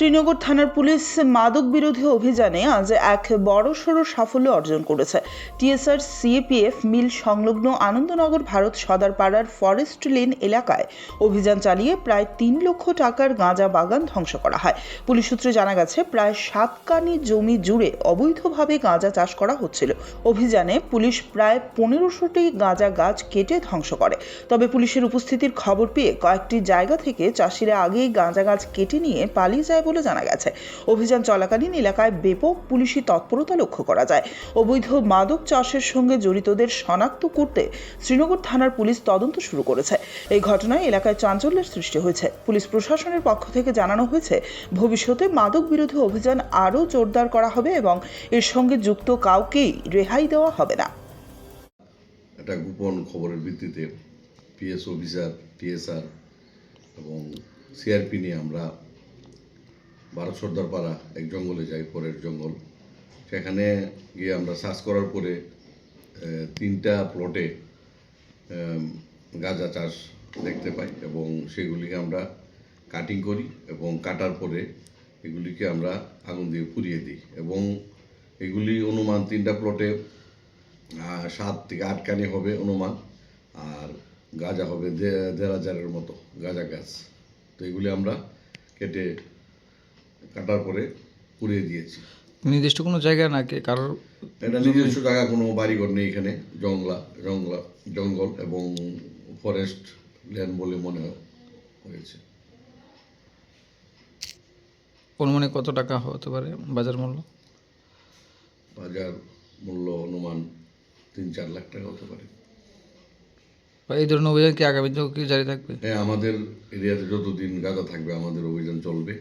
শ্রীনগর থানার পুলিশ মাদক বিরোধী অভিযানে আজ এক বড়সড় সাফল্য অর্জন করেছে। টিএসআর, সিএপিএফ, মিল সংলগ্ন আনন্দনগর ভারত সদারপাড়ার ফরেস্ট লেন এলাকায় অভিযান চালিয়ে প্রায় তিন লক্ষ টাকার গাঁজা বাগান ধ্বংস করা হয়। পুলিশ সূত্রে জানা গেছে, প্রায় সাতকানি জমি জুড়ে অবৈধভাবে গাঁজা চাষ করা হচ্ছিল। অভিযানে পুলিশ প্রায় পনেরোশোটি গাঁজা গাছ কেটে ধ্বংস করে। তবে পুলিশের উপস্থিতির খবর পেয়ে কয়েকটি জায়গা থেকে চাষিরা আগেই গাঁজা গাছ কেটে নিয়ে পালিয়ে যায় বলে জানা গেছে। অভিযান চলাকালীন এলাকায় ব্যাপক পুলিশি তৎপরতা লক্ষ্য করা যায়। অবৈধ মাদক চাষের সঙ্গে জড়িতদের শনাক্ত করতে শ্রীনগর থানার পুলিশ তদন্ত শুরু করেছে। এই ঘটনায় এলাকায় চাঞ্চল্যের সৃষ্টি হয়েছে। পুলিশ প্রশাসনের পক্ষ থেকে জানানো হয়েছে, ভবিষ্যতে মাদক বিরোধী অভিযান আরও জোরদার করা হবে এবং এর সঙ্গে যুক্ত কাউকেই রেহাই দেওয়া হবে না। একটা গোপন খবরের ভিত্তিতে পিএস অফিসার টিএসআর এবং সিআরপি নিয়ে আমরা ভারত সর্দারপাড়া, এক জঙ্গলে যাই, পরের জঙ্গল। সেখানে গিয়ে আমরা সার্চ করার পরে তিনটা প্লটে গাঁজা চাষ দেখতে পাই এবং সেগুলিকে আমরা কাটিং করি এবং কাটার পরে এগুলিকে আমরা আগুন দিয়ে পুড়িয়ে দিই এবং এগুলি অনুমান তিনটা প্লটে সাত থেকে আট কানি হবে অনুমান আর গাঁজা হবে দেড় হাজারের মতো গাঁজা গাছ। তো এগুলি আমরা কেটে কাটার পরে পুড়িয়ে দিয়েছি। নির্দিষ্ট কোনো জায়গা না নাকি? কারোর এটা নিজস্ব জায়গা কোনো বাড়িঘর নেই এখানে জংলা জংলা জঙ্গল এবং ফরেস্ট ল্যান্ড বলে মনে হয়েছে। অনুমানে কত টাকা হতে পারে বাজার মূল্য? বাজার মূল্য অনুমান তিন চার লাখ টাকা হতে পারে। এই ধরনের অভিযান কি আগামী দিনেও কি জারি থাকবে? হ্যাঁ আমাদের এরিয়াতে যতদিন গাঁজা থাকবে আমাদের অভিযান চলবে।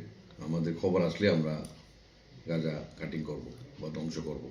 আমাদের খবর আসলে আমরা গাঁজা কাটিং করব বা ধ্বংস করব।